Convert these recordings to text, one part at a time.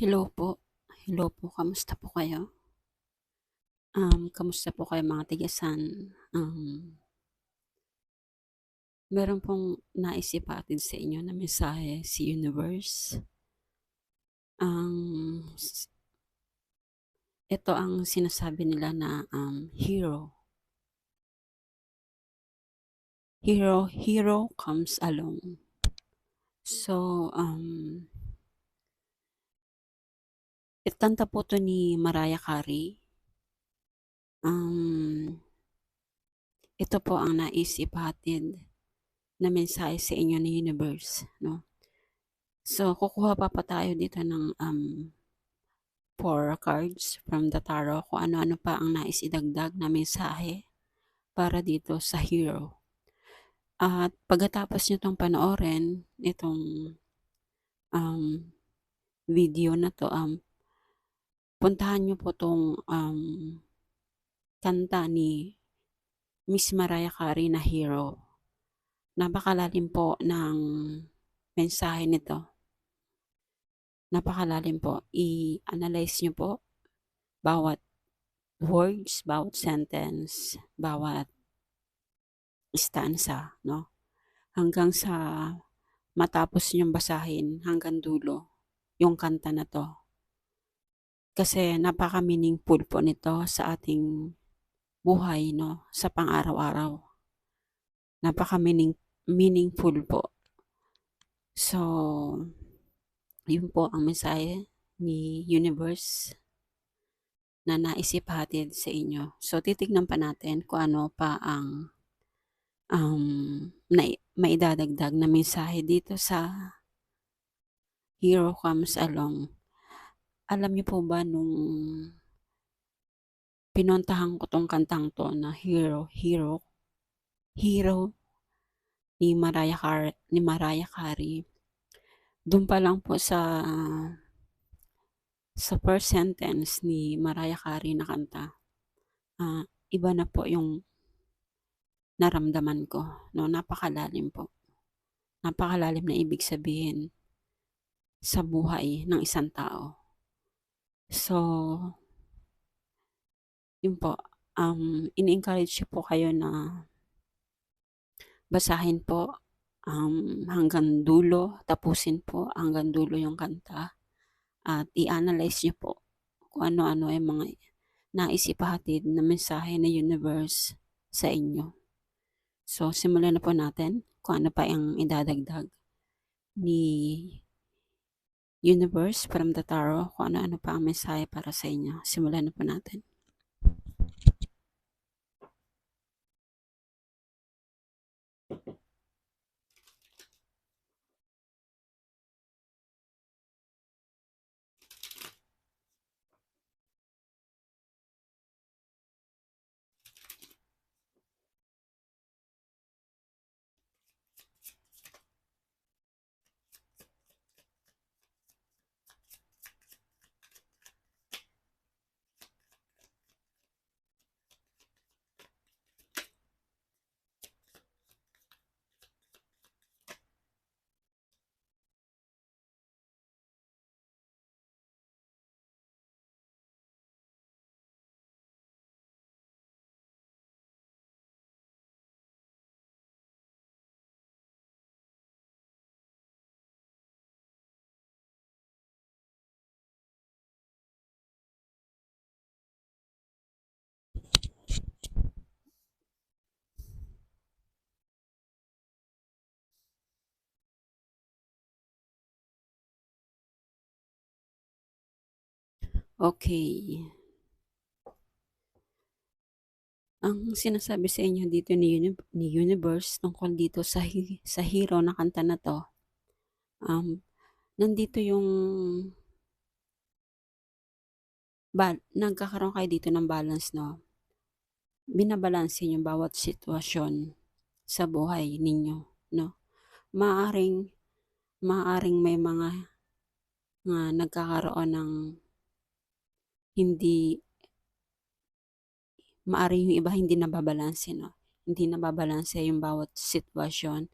Hello po. Hello po, kamusta po kayo? Um, kamusta po kayo mga tigasan? Um, meron pong nais ipahatid sa inyo na mensahe si Universe. Ang ito ang sinasabi nila na um, hero. Hero, hero comes along. So, um, itanta po to ni Mariah Carey. Um, ito po ang nais ipahatid na mensahe sa inyo ng universe, no? So, kukuha pa pa tayo dito ng um, four cards from the tarot kung ano-ano pa ang nais idagdag na mensahe para dito sa hero. At pagkatapos nyo itong panoorin, itong um, video na to, um, puntahan nyo po itong um, kanta ni Miss Mariah Carey na Hero. Napakalalim po ng mensahe nito. Napakalalim po. I-analyze nyo po bawat words, bawat sentence, bawat stanza, no? Hanggang sa matapos nyong basahin hanggang dulo yung kanta na to. Kasi napaka-meaningful po nito sa ating buhay, no? Sa pang-araw-araw. Napaka-meaning, meaningful po. So, yun po ang mensahe ni Universe na naisip hatid sa inyo. So, titignan pa natin kung ano pa ang um, na, maidadagdag na mensahe dito sa Hero Comes Along. Alam niyo po ba nung pinuntahan ko tong kantang to na Hero, Hero, Hero ni Mariah Carey, ni Mariah Carey. Doon pa lang po sa sa first sentence ni Mariah Carey na kanta. Uh, iba na po yung naramdaman ko. No, napakalalim po. Napakalalim na ibig sabihin sa buhay ng isang tao. So, yun po, um, in-encourage po kayo na basahin po um, hanggang dulo, tapusin po hanggang dulo yung kanta at i-analyze nyo po kung ano-ano ay mga naisipahatid na mensahe na universe sa inyo. So, simulan na po natin kung ano pa ang idadagdag ni Universe from the Tarot, kung ano-ano pa ang mensahe para sa inyo. Simulan na po natin. Okay. Ang sinasabi sa inyo dito ni, uni ni Universe tungkol dito sa, sa hero na kanta na to, um, nandito yung ba, nagkakaroon kayo dito ng balance, no? Binabalanse yung bawat sitwasyon sa buhay ninyo, no? Maaring, maaring may mga nga nagkakaroon ng hindi maari yung iba hindi nababalanse, no? Hindi nababalanse yung bawat sitwasyon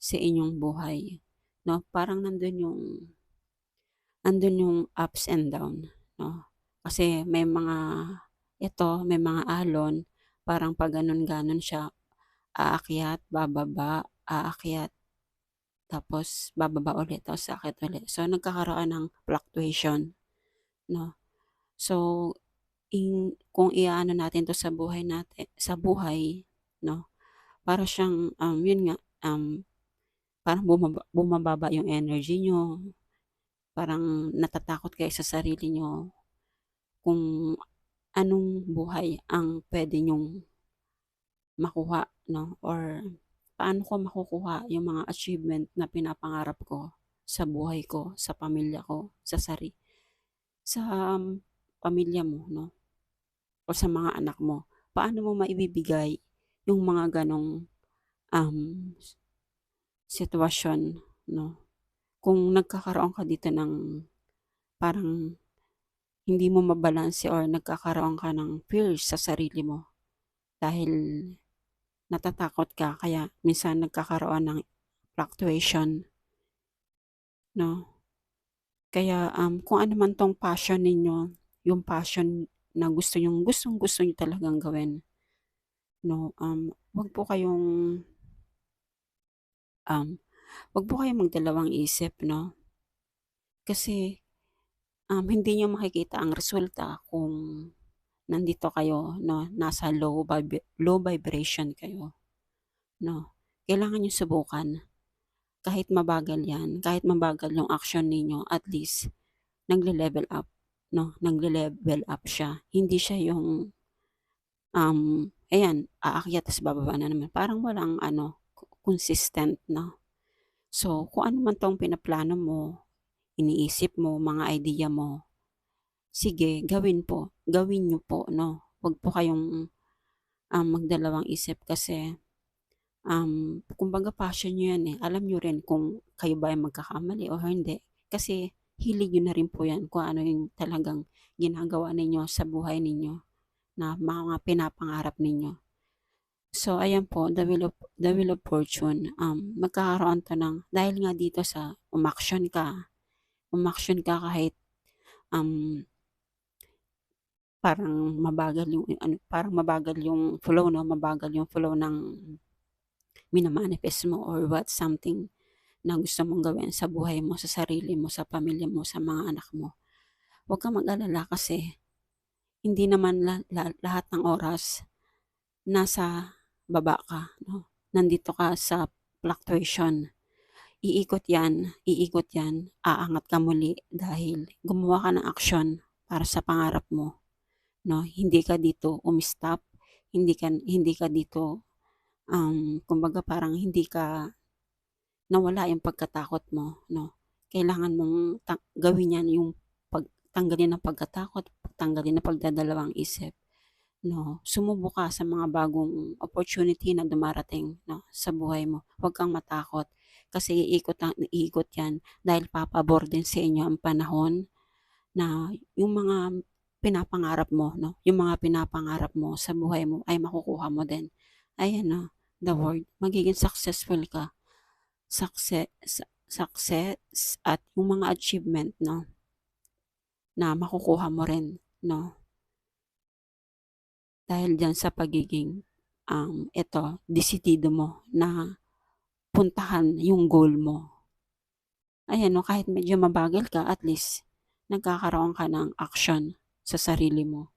sa inyong buhay. No? Parang nandun yung andun yung ups and down, 'no? Kasi may mga ito, may mga alon, parang 'pag ganon-ganon siya, aakyat, bababa, aakyat, tapos bababa ulit, tapos aakyat ulit. So, nagkakaroon ng fluctuation, 'no? So, in kung i-aano natin 'to sa buhay natin sa buhay, 'no, para siyang, um, yun nga, um, parang bumaba bumababa yung energy niyo, parang natatakot kayo sa sarili niyo, kung anong buhay ang puwede niyong makuha, 'no, or paano ko makukuha yung mga achievement na pinapangarap ko sa buhay ko, sa pamilya ko, sa sari sa pamilya mo, 'no, o sa mga anak mo. Paano mo maibibigay yung mga ganong, um, sitwasyon, 'no? Kung nagkakaroon ka dito ng parang hindi mo mabalanse or nagkakaroon ka ng fears sa sarili mo dahil natatakot ka kaya minsan nagkakaroon ng fluctuation, 'no? Kaya, um, kung ano man 'tong passion ninyo, yung passion na gusto niyong gustong-gusto niyo talagang gawin, 'no, um, wag po kayong um, wag po kayong magdalawang isip, 'no? Kasi, um, hindi niyo makikita ang resulta kung nandito kayo, 'no, nasa low vib low vibration kayo, 'no? Kailangan niyong subukan. Kahit mabagal 'yan, kahit mabagal yung action ninyo, at least nagle-level up, 'no, nagle-level up siya. Hindi siya yung, um, ayan, aakyat ta's bababa na naman, parang walang ano, consistent, 'no? So, kung ano man 'tong pinaplano mo, iniisip mo, mga idea mo, sige gawin po, gawin niyo po, 'no? Wag po kayong, um, magdalawang isip kasi, um, kumbaga passion niyo 'yan, eh, alam niyo rin kung kayo ba ay magkakamali o hindi. Kasi hilig niyo na rin po 'yan kung ano yung talagang ginagawa ninyo sa buhay ninyo na mga pinapangarap ninyo. So, ayan po, the wheel of the wheel of fortune, um, magkakaroon 'to ng dahil nga dito sa umaksyon ka, umaksyon ka kahit, um parang mabagal yung ano, parang mabagal yung flow, 'no, mabagal yung flow ng mina-manifest mo or what, something na gusto mong gawin sa buhay mo, sa sarili mo, sa pamilya mo, sa mga anak mo. Wag kang mag-alala kasi hindi naman la la lahat ng oras nasa baba ka, 'no, nandito ka sa fluctuation. Iikot 'yan, iikot 'yan, aangat ka muli dahil gumawa ka ng aksyon para sa pangarap mo, 'no? Hindi ka dito umi-stop, hindi ka hindi ka dito, um, kumbaga parang hindi ka nawala yung pagkatakot mo, 'no? Kailangan mong gawin 'yan yung pag tanggalin ang pagkatakot, tanggalin ang pagdadalawang isip, 'no? Sumubok sa mga bagong opportunity na dumarating, 'no, sa buhay mo. Wag kang matakot kasi iikot ang iikot 'yan dahil papabor din sa inyo ang panahon na yung mga pinapangarap mo, 'no, yung mga pinapangarap mo sa buhay mo ay makukuha mo din. Ayan, 'no, the word, magiging successful ka. Succe success at yung mga achievement, 'no, na makukuha mo rin, 'no? Dahil diyan sa pagiging, um, eto, desidido mo na puntahan yung goal mo. Ayan, 'no, kahit medyo mabagal ka, at least nagkakaroon ka ng action sa sarili mo,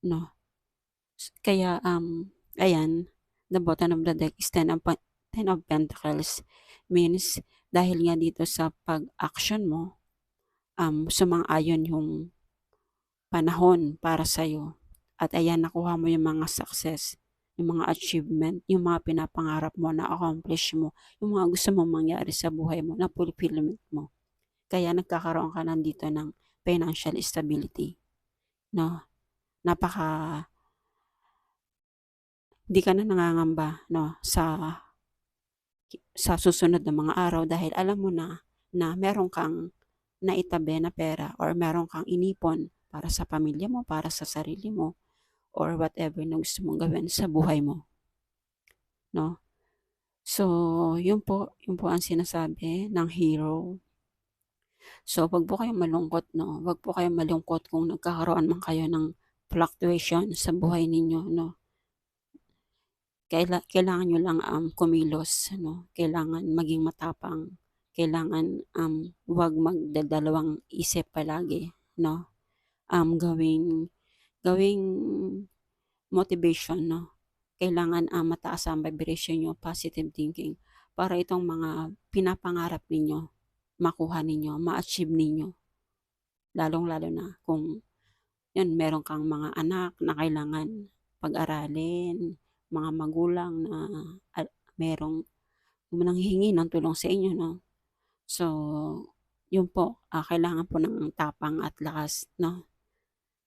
'no? Kaya, um, ayan, the bottom of the deck is ten of ten of pentacles, means dahil nga dito sa pag-action mo, um, sumang-ayon yung panahon para sa'yo at ayan nakuha mo yung mga success, yung mga achievement, yung mga pinapangarap mo, na-accomplish mo, yung mga gusto mong mangyari sa buhay mo, na fulfillment mo. Kaya nagkakaroon ka nandito ng financial stability, 'no? Napaka di ka na nangangamba, 'no, sa sa susunod na mga araw dahil alam mo na, na meron kang naitabi na pera or meron kang inipon para sa pamilya mo, para sa sarili mo, or whatever na gusto mong gawin sa buhay mo. 'No? So, yun po, yun po ang sinasabi ng hero. So, wag po kayong malungkot 'no, wag po kayong malungkot kung nagkakaroon man kayo ng fluctuation sa buhay ninyo 'no. Kaila kailangan niyo lang, um, kumilos ano, kailangan maging matapang, kailangan, um, wag magdadalawang isip palagi 'no, um, gawing gawing motivation 'no, kailangan, ah, mataas ang vibration niyo, positive thinking, para itong mga pinapangarap ninyo, makuha ninyo, ma-achieve ninyo. Lalong-lalo na kung 'yun meron kang mga anak na kailangan pag-aralin, mga magulang na al merong nanghihingi ng tulong sa inyo 'no. So, 'yun po, ah, kailangan po ng tapang at lakas 'no.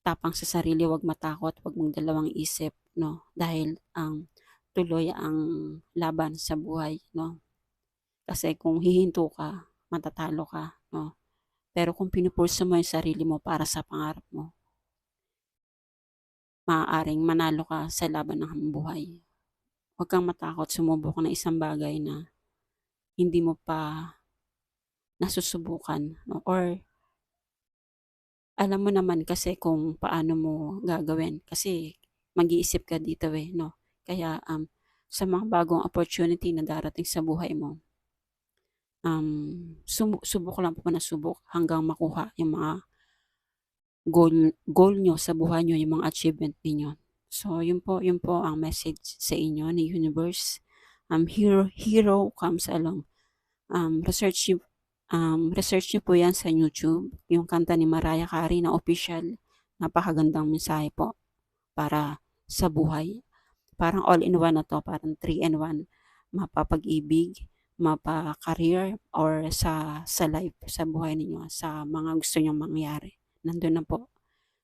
Tapang sa sarili, wag matakot, wag magdalawang isip 'no, dahil ang tuloy ang laban sa buhay 'no. Kasi kung hihinto ka, matatalo ka 'no, pero kung pinupursu mo yung sarili mo para sa pangarap mo maaaring manalo ka sa laban ng buhay. Wag kang matakot sumubok ng isang bagay na hindi mo pa nasusubukan 'no, or alam mo naman kasi kung paano mo gagawin kasi mag-iisip ka dito, eh, 'no. Kaya, um, sa mga bagong opportunity na darating sa buhay mo um, sumu subok lang po ng subok hanggang makuha yung mga goal goal niyo sa buhay niyo, yung mga achievement ninyo. So, yun po yun po ang message sa inyo ni universe. Um, hero hero comes along. Um, research niyo um, research niyo po 'yan sa YouTube, yung kanta ni Mariah Carey na official. Napakagandang mensahe po para sa buhay. Parang all-in-one na 'to, parang 3 in 1. Mapapag-ibig, mapa-career, or sa sa life, sa buhay ninyo, sa mga gusto niyong mangyari, nandun na po.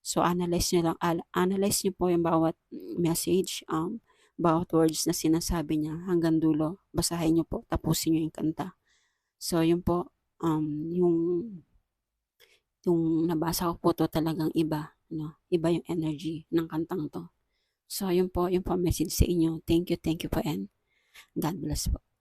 So, analyze niyo lang al analyze niyo po yung bawat message, um, bawat words na sinasabi niya hanggang dulo. Basahin niyo po, tapusin niyo yung kanta. So, yun po, um, yung yung nabasa ko po 'to talagang iba 'no, iba yung energy ng kantang 'to. So, yun po, yun po message sa inyo. Thank you, thank you po and God bless po.